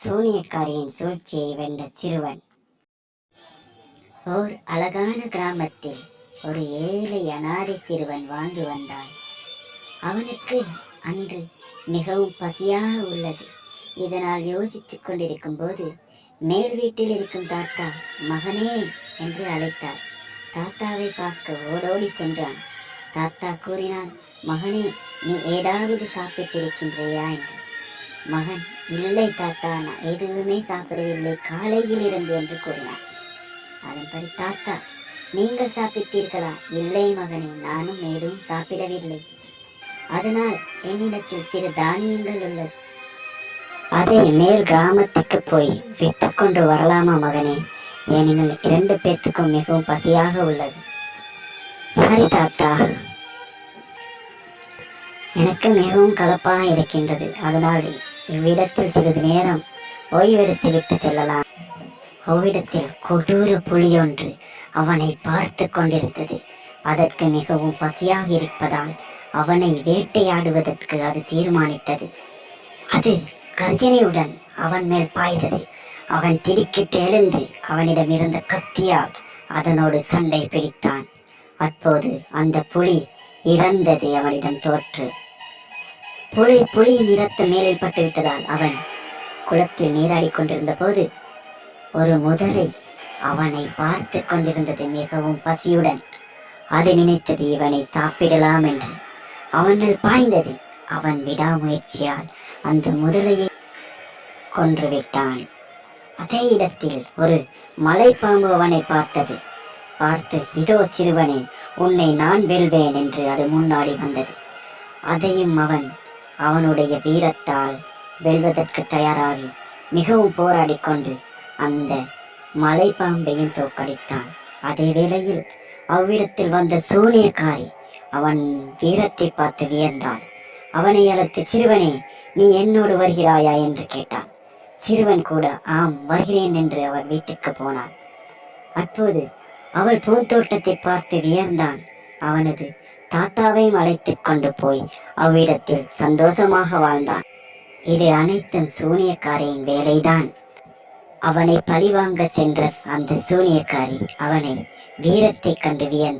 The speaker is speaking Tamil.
சூனியக்காரியின் சூழ்ச்சியை வென்ற சிறுவன். ஓர் அழகான கிராமத்தில் ஒரு ஏழை அனாதை சிறுவன் வாழ்ந்து வந்தான். அவனுக்கு அன்று மிகவும் பசியாக உள்ளது. இதனால் யோசித்துக் கொண்டிருக்கும் போது மேல் வீட்டில் இருக்கும் தாத்தா மகனே என்று அழைத்தார். தாத்தாவை பார்க்க ஓடோடி சென்றான். தாத்தா கூறினார் மகனே நீ ஏதாவது சாப்பிட்டிருக்கின்றையா? என்று. மகன் இல்லை தாத்தா நான் எதுவுமே சாப்பிடவில்லை. காலையில் இருந்து என்று கூறினார். அதன்படி தாத்தா நீங்கள் சாப்பிட்டீர்களா? இல்லை மகனே நானும் எதுவும் சாப்பிடவில்லை. அதனால் என்னிடத்தில் சிறு தானியங்கள் உள்ளது. அதை மேல் கிராமத்துக்கு போய் விட்டு கொண்டு வரலாமா மகனே? ஏனெனில் இரண்டு பேர்த்துக்கும் மிகவும் பசியாக உள்ளது. சரி தாத்தா எனக்கு மிகவும் கலப்பாக இருக்கின்றது. அதனால் இவ்விடத்தில் சிறிது நேரம் ஓய்வெடுத்து விட்டு செல்லலாம். அவ்விடத்தில் கொடூர புலியொன்று அவனை பார்த்து கொண்டிருந்தது. அதற்கு மிகவும் பசியாக இருப்பதால் அவனை வேட்டையாடுவதற்கு அது தீர்மானித்தது. அது கர்ஜனையுடன் அவன் மேல் பாய்ந்தது. அவன் திடுக்கிட்டு எழுந்து அவனிடம் இருந்த கத்தியால் அதனோடு சண்டை பிடித்தான். அப்போது அந்த புலி இறந்தது அவனிடம் தோற்று புலி புலியின் இரத்தம் மேலில் பட்டுவிட்டதால் அவன் குளத்தில் நீராடிக் கொண்டிருந்த போது ஒரு முதலை அவனை பார்த்து கொண்டிருந்தது மிகவும் பசியுடன். அது நினைத்தது இவனை சாப்பிடலாம் என்று. அவனில் பாய்ந்தது. அவன் விடாமுயற்சியால் அந்த முதலையை கொன்றுவிட்டான் அதே இடத்தில் ஒரு மலைப்பாம்பு அவனை பார்த்தது. பார்த்து இதோ சிறுவனே உன்னை நான் வெல்வேன் என்று அது முன்னாடி வந்தது. அதையும் அவன் அவனுடைய வீரத்தால் வெல்வதற்கு தயாராகி மிகவும் போராடிக் கொண்டு அந்த மலைப்பாம்பையும் தோற்கடித்தான். அதே வேளையில் அவ்விடத்தில் வந்த சூனியக்காரி அவன் வீரத்தை பார்த்து வியந்தாள். அவனை அழைத்து சிறுவனே நீ என்னோடு வருகிறாயா? என்று கேட்டான். சிறுவன் கூட ஆம் வருகிறேன் என்று அவன் வீட்டுக்கு போனான். அப்போது அவள் பூந்தோட்டத்தை பார்த்து வியர்ந்தான் அவனது தாத்தாவையும் அழைத்துக் கொண்டு போய் அவ்விடத்தில் சந்தோஷமாக வாழ்ந்தான். இது அனைத்தும் சூனியக்காரியின் வேலைதான். அவனை பழிவாங்க சென்ற அந்த சூனியக்காரி அவனை வீரத்தைக் கண்டு வியந்த